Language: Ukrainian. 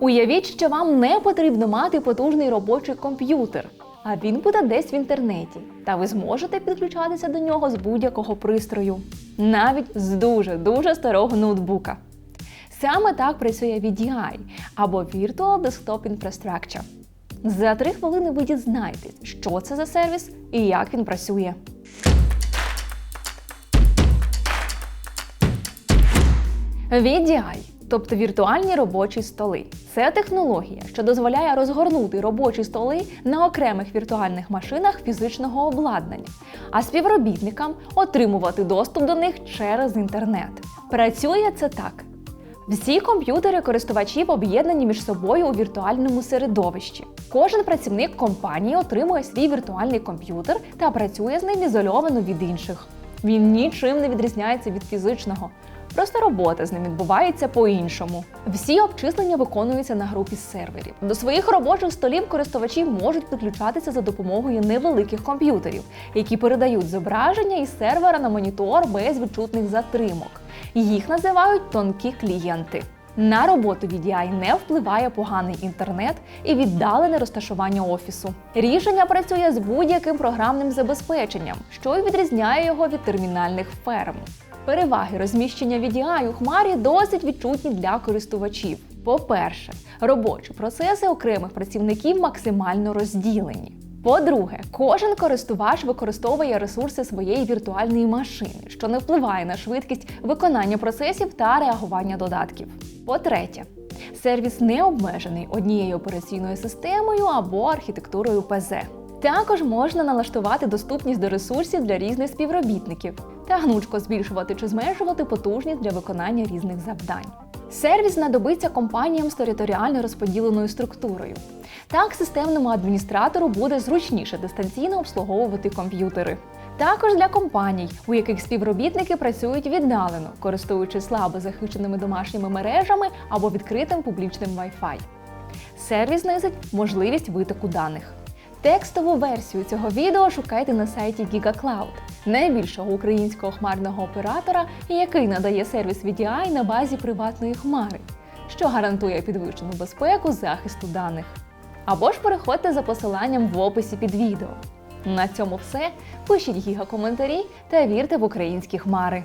Уявіть, що вам не потрібно мати потужний робочий комп'ютер, а він буде десь в інтернеті, та ви зможете підключатися до нього з будь-якого пристрою, навіть з дуже дуже старого ноутбука. Саме так працює VDI або Virtual Desktop Infrastructure. За три хвилини ви дізнаєтесь, що це за сервіс і як він працює. VDI, тобто віртуальні робочі столи. Це технологія, що дозволяє розгорнути робочі столи на окремих віртуальних машинах фізичного обладнання, а співробітникам отримувати доступ до них через інтернет. Працює це так. Всі комп'ютери користувачів об'єднані між собою у віртуальному середовищі. Кожен працівник компанії отримує свій віртуальний комп'ютер та працює з ним ізольовано від інших. Він нічим не відрізняється від фізичного. Просто робота з ним відбувається по-іншому. Всі обчислення виконуються на групі серверів. До своїх робочих столів користувачі можуть підключатися за допомогою невеликих комп'ютерів, які передають зображення із сервера на монітор без відчутних затримок. Їх називають тонкі клієнти. На роботу VDI не впливає поганий інтернет і віддалене розташування офісу. Рішення працює з будь-яким програмним забезпеченням, що й відрізняє його від термінальних ферм. Переваги розміщення VDI у хмарі досить відчутні для користувачів. По-перше, робочі процеси окремих працівників максимально розділені. По-друге, кожен користувач використовує ресурси своєї віртуальної машини, що не впливає на швидкість виконання процесів та реагування додатків. По-третє, сервіс не обмежений однією операційною системою або архітектурою ПЗ. Також можна налаштувати доступність до ресурсів для різних співробітників та гнучко збільшувати чи зменшувати потужність для виконання різних завдань. Сервіс знадобиться компаніям з територіально розподіленою структурою. Так, системному адміністратору буде зручніше дистанційно обслуговувати комп'ютери. Також для компаній, у яких співробітники працюють віддалено, користуючись слабо захищеними домашніми мережами або відкритим публічним Wi-Fi. Сервіс знизить можливість витоку даних. Текстову версію цього відео шукайте на сайті GigaCloud, найбільшого українського хмарного оператора, який надає сервіс VDI на базі приватної хмари, що гарантує підвищену безпеку захисту даних. Або ж переходьте за посиланням в описі під відео. На цьому все. Пишіть гіга коментарі та вірте в українські хмари.